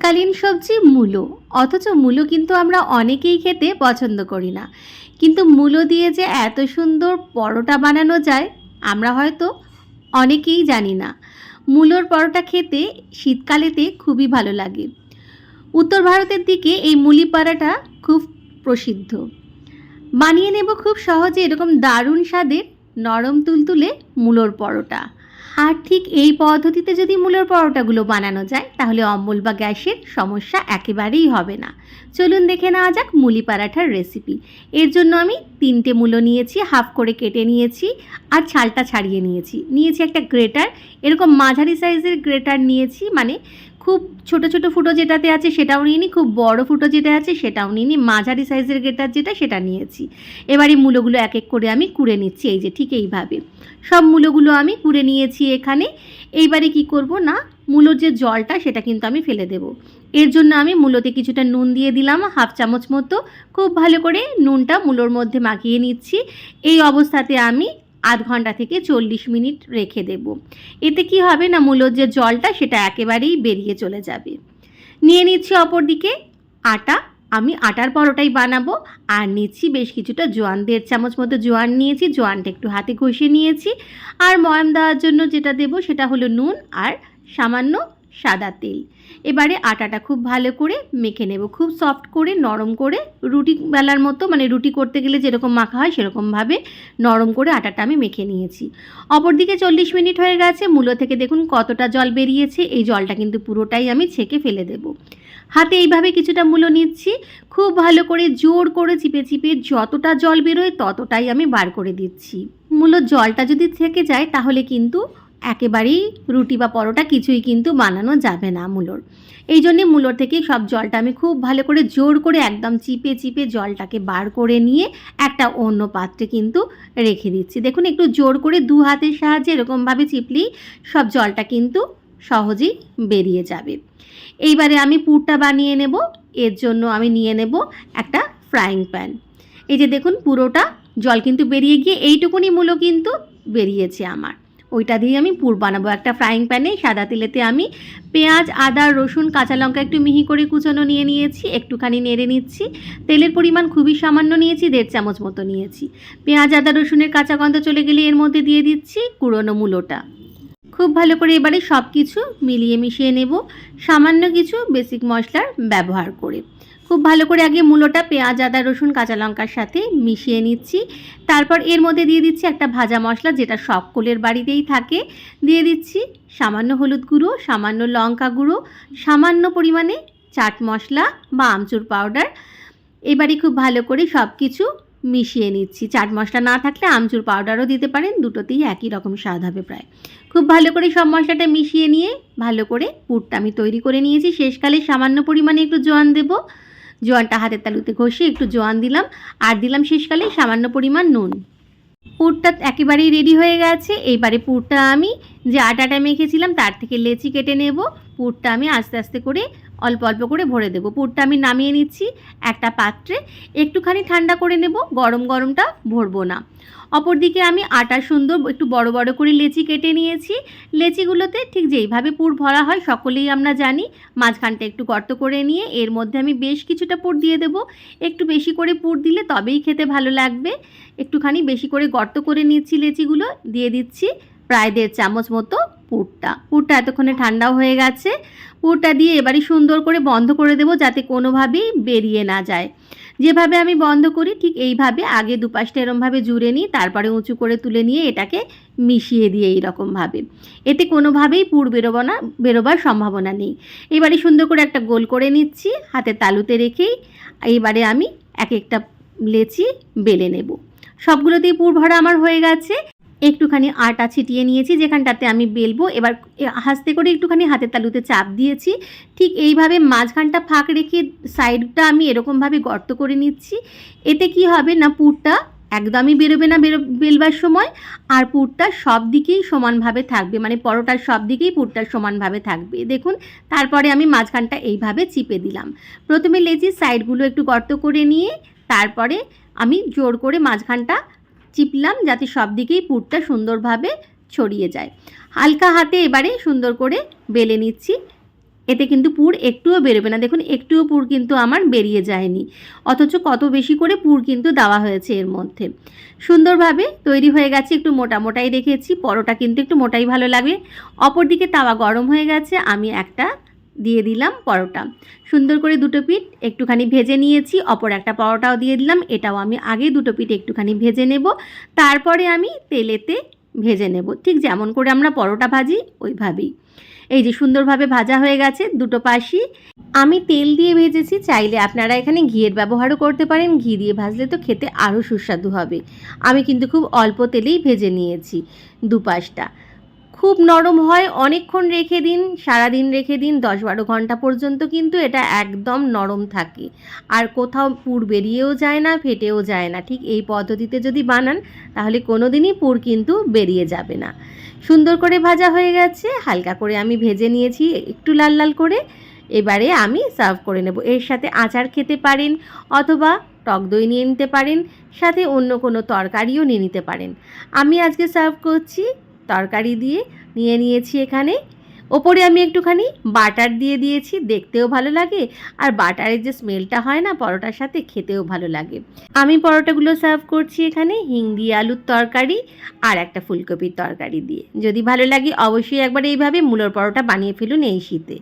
শীতকালীন সবজি মূলো। অথচ মূলো কিন্তু আমরা অনেকেই খেতে পছন্দ করি না। কিন্তু মূলো দিয়ে যে এত সুন্দর পরোটা বানানো যায়, আমরা হয়তো অনেকেই জানি না। মূলোর পরোটা খেতে শীতকালেতে খুবই ভালো লাগে। উত্তর ভারতের দিকে এই মুলি পরোটা খুব প্রসিদ্ধ। বানিয়ে নেব খুব সহজে এরকম দারুণ স্বাদের নরম তুলতুলে মূলোর পরোটা। আর ঠিক এই পদ্ধতিতে যদি মূলের পরোটাগুলো বানানো যায়, তাহলে অম্বল বা গ্যাসের সমস্যা একেবারেই হবে না। চলুন দেখে নেওয়া যাক মুলি পারাঠার রেসিপি এর জন্য আমি তিনটে মূলো নিয়েছি, হাফ করে কেটে নিয়েছি আর ছালটা ছাড়িয়ে নিয়েছি। নিয়েছি একটা গ্রেটার, এরকম মাঝারি সাইজের গ্রেটার নিয়েছি মানে খুব ছোট ছোট ফুটো যেটাতে আছে সেটাও নিয়ে নিই খুব বড় ফুটো যেটা আছে সেটাও নিয়ে নিই মাঝারি সাইজের গেটার যেটা সেটা নিয়েছি। এবারে মূলোগুলো এক এক করে আমি কুড়ে নিচ্ছি, এই যে ঠিক এইভাবে। সব মূলোগুলো আমি কুড়ে নিয়েছি এখানে। এইবারে কি করব না, মূলোর যে জলটা সেটা কিন্তু আমি ফেলে দেব। এর জন্য আমি মূলোতে কিছুটা নুন দিয়ে দিলাম, হাফ চামচ মতো। খুব ভালো করে নুনটা মূলোর মধ্যে মাখিয়ে নিচ্ছি। এই অবস্থাতে আমি আধ ঘণ্টা থেকে চল্লিশ মিনিট রেখে দেব। এতে কি হবে না মূলোর যে জলটা সেটা একেবারেই বেরিয়ে চলে যাবে। নিয়ে নিচ্ছি অপর দিকে আটা। আমি আটার পরোটাই বানাবো। আর নিচ্ছি বেশ কিছুটা জোয়ান। দেড় চামচ মতো জোয়ান নিয়েছি। জোয়ানটা একটু হাতে ঘষে নিয়েছি। আর ময়াম দেওয়ার জন্য যেটা দেবো সেটা হলো নুন আর সামান্য সাদা তেল। এবারে আটাটা খুব ভালো করে মেখে নেব। খুব সফট করে, নরম করে, রুটি বেলার মতো মানে রুটি করতে গেলে যেরকম মাখা হয় সেরকমভাবে নরম করে আটাটা আমি মেখে নিয়েছি। অপরদিকে চল্লিশ মিনিট হয়ে গেছে। মূলো থেকে দেখুন কতটা জল বেরিয়েছে। এই জলটা কিন্তু পুরোটাই আমি ছেঁকে ফেলে দেব। হাতে এইভাবে কিছুটা মূলো নিচ্ছি। খুব ভালো করে জোর করে চিপে চিপে যতটা জল বেরোয় ততটাই আমি বার করে দিচ্ছি। মূলত জলটা যদি থেকে যায় তাহলে কিন্তু একেবারেই রুটি বা পরোটা কিছুই কিন্তু বানানো যাবে না মূলোর। এই জন্যে মূলোর থেকে সব জলটা আমি খুব ভালো করে জোর করে একদম চিপে চিপে জলটাকে বার করে নিয়ে একটা অন্য পাত্রে কিন্তু রেখে দিচ্ছি। দেখুন, একটু জোর করে দু হাতের সাহায্যে এরকমভাবে চিপলেই সব জলটা কিন্তু সহজেই বেরিয়ে যাবে। এইবারে আমি পুরটা বানিয়ে নেব। এর জন্য আমি নিয়ে নেব একটা ফ্রাইং প্যান। এই যে দেখুন, পুরোটা জল কিন্তু বেরিয়ে গিয়ে এইটুকুনি মূলো কিন্তু বেরিয়েছে আমার। ওইটা দিয়ে আমি পুর বানাবো। একটা ফ্রাইং প্যানে সাদা তেলেতে আমি পেঁয়াজ, আদা, রসুন, কাঁচা লঙ্কা একটু মিহি করে কুচানো নিয়ে নিয়েছি, একটুখানি নেড়ে নিচ্ছি। তেলের পরিমাণ খুবই সামান্য নিয়েছি, দেড় চামচ মতো নিয়েছি। পেঁয়াজ, আদা, রসুনের কাঁচা গন্ধ চলে গেলে এর মধ্যে দিয়ে দিচ্ছি কুড়োনো মূলোটা। খুব ভালো করে এবারে সব কিছু মিলিয়ে মিশিয়ে নেব। সামান্য কিছু বেসিক মশলার ব্যবহার করে। খুব ভালো করে আগে মূলোটা, পেঁয়াজ, আদা, রসুন, কাঁচা লঙ্কার সাথে মিশিয়ে নিচ্ছি। তারপর এর মধ্যে দিয়ে দিচ্ছি একটা ভাজা মশলা, যেটা সকলের বাড়িতেই থাকে। দিয়ে দিচ্ছি সামান্য হলুদ গুঁড়ো, সামান্য লঙ্কা গুঁড়ো, সামান্য পরিমাণে চাট মশলা বা আমচুর পাউডার। এবারে খুব ভালো করে সব কিছু মিশিয়ে নিচ্ছি। চাট মশলা না থাকলে আমচুর পাউডারও দিতে পারেন, দুটোতেই একই রকম স্বাদ হবে প্রায়। খুব ভালো করে সব মশলাটা মিশিয়ে নিয়ে ভালো করে পুরটা আমি তৈরি করে নিয়েছি। শেষকালে সামান্য পরিমাণে একটু জোয়ান দেবো। জোয়ানটা হাতের তালুতে ঘষে একটু জোয়ান দিলাম, আর দিলাম শেষকালে সামান্য পরিমাণ নুন। পুরটা একেবারেই রেডি হয়ে গেছে। এইবারে পুরটা আমি যে আটাটা মেখেছিলাম, তার থেকে লেচি কেটে নেব। পুরটা আমি আস্তে আস্তে করে অল্প অল্প করে ভরে দেবো। পুরটা আমি নামিয়ে নিচ্ছি একটা পাত্রে। একটুখানি ঠান্ডা করে নেব, গরম গরমটা ভরবো না। অপরদিকে আমি আটা সুন্দর একটু বড় বড় করে লেচি কেটে নিয়েছি। লেচিগুলোতে ঠিক যেইভাবে পুর ভরা হয় সকলেই আমরা জানি, মাঝখানটা একটু গর্ত করে নিয়ে এর মধ্যে আমি বেশ কিছুটা পুর দিয়ে দেব। একটু বেশি করে পুর দিলে তবেই খেতে ভালো লাগবে। একটুখানি বেশি করে গর্ত করে নিচ্ছি লেচিগুলো, দিয়ে দিচ্ছি প্রায় দেড় চামচ মতো পুরটা। পুরটা এতক্ষণে ঠান্ডাও হয়ে গেছে। পুরটা দিয়ে এবারে সুন্দর করে বন্ধ করে দেবো যাতে কোনোভাবেই বেরিয়ে না যায়। যেভাবে আমি বন্ধ করি ঠিক এইভাবে আগে দুপাশটা এরমভাবে জুড়ে নিই, তারপরে উঁচু করে তুলে নিয়ে এটাকে মিশিয়ে দিই এইরকমভাবে। এতে কোনোভাবেই পুর বেরোবো না, বেরোবার সম্ভাবনা নেই। এবারে সুন্দর করে একটা গোল করে নিচ্ছি, হাতে তালুতে রেখেই এইবারে আমি এক একটা লেচি বেলে নেব। সবগুলোতেই পুর ভরা আমার হয়ে গেছে। একটুখানি আটা ছিটিয়ে নিয়েছি, যেখানটাতে আমি বেলবো। এবার হাসতে করে একটুখানি হাতের তালুতে চাপ দিয়েছি। ঠিক এইভাবে মাঝখানটা ফাঁক রেখে সাইডটা আমি এরকমভাবে গর্ত করে নিচ্ছি। এতে কি হবে না, পুরটা একদমই বেরোবে না বেরো, বেলবার সময়। আর পুরটা সব দিকেই সমানভাবে থাকবে মানে পরোটার সব দিকেই পুরটা সমানভাবে থাকবে। দেখুন, তারপরে আমি মাঝখানটা এইভাবে চিপে দিলাম। প্রথমে লেচির সাইডগুলো একটু গর্ত করে নিয়ে, তারপরে আমি জোর করে মাঝখানটা চিপলাম যাতে সব দিকেই পুরটা সুন্দরভাবে ছড়িয়ে যায়। হালকা হাতে এবারে সুন্দর করে বেলে নিচ্ছি। এতে কিন্তু পুর একটুও বেরোবে না। দেখুন, একটুও পুর কিন্তু আমার বেরিয়ে যায়নি। অথচ কত বেশি করে পুর কিন্তু দেওয়া হয়েছে এর মধ্যে। সুন্দরভাবে তৈরি হয়ে গেছে, একটু মোটা মোটাই রেখেছি পরোটা কিন্তু একটু মোটাই ভালো লাগে। অপরদিকে তাওয়া গরম হয়ে গেছে। আমি একটা দিয়ে দিলাম পরোটা। সুন্দর করে দুটো পিঠ একটুখানি ভেজে নিয়েছি, অপর একটা পরোটাও দিয়ে দিলাম, এটাও আমি আগে দুটো পিঠ একটুখানি ভেজে নেব, তারপরে আমি তেলেতে ভেজে নেব। ঠিক যেমন করে আমরা পরোটা ভাজি, ওইভাবেই। এই যে সুন্দরভাবে ভাজা হয়ে গেছে দুটো পাশই আমি তেল দিয়ে ভেজেছি, চাইলে আপনারা এখানে ঘিয়ের ব্যবহারও করতে পারেন, ঘি দিয়ে ভাজলে তো খেতে আরও সুস্বাদু হবে। আমি কিন্তু খুব অল্প তেলেই ভেজে নিয়েছি দুপাশটা। খুব নরম হয়, অনেকক্ষণ রেখে দিন, সারাদিন রেখে দিন দশ বারো ঘণ্টা পর্যন্ত কিন্তু এটা একদম নরম থাকে। আর কোথাও পুর বেরিয়েও যায় না, ফেটেও যায় না। ঠিক এই পদ্ধতিতে যদি বানান, তাহলে কোনো দিনই পুর কিন্তু বেরিয়ে যাবে না। সুন্দর করে ভাজা হয়ে গেছে, হালকা করে আমি ভেজে নিয়েছি, একটু লাল লাল করে। এবারে আমি সার্ভ করে নেব। এর সাথে আচার খেতে পারেন অথবা টক দই নিয়ে নিতে পারেন, সাথে অন্য কোনো তরকারিও নিয়ে নিতে পারেন। আমি আজকে সার্ভ করছি তরকারি দিয়ে নিয়ে নিয়েছি এখানে। ওপরে আমি একটুখানি বাটার দিয়ে দিয়েছি, দেখতেও ভালো লাগে। আর বাটারের যে স্মেলটা হয় না পরোটার সাথে, খেতেও ভালো লাগে। আমি পরোটাগুলো সার্ভ করছি এখানে হিং আলুর তরকারি আর একটা ফুলকপির তরকারি দিয়ে। যদি ভালো লাগে, অবশ্যই একবার এইভাবে মূলোর পরোটা বানিয়ে ফেলুন এই শীতে।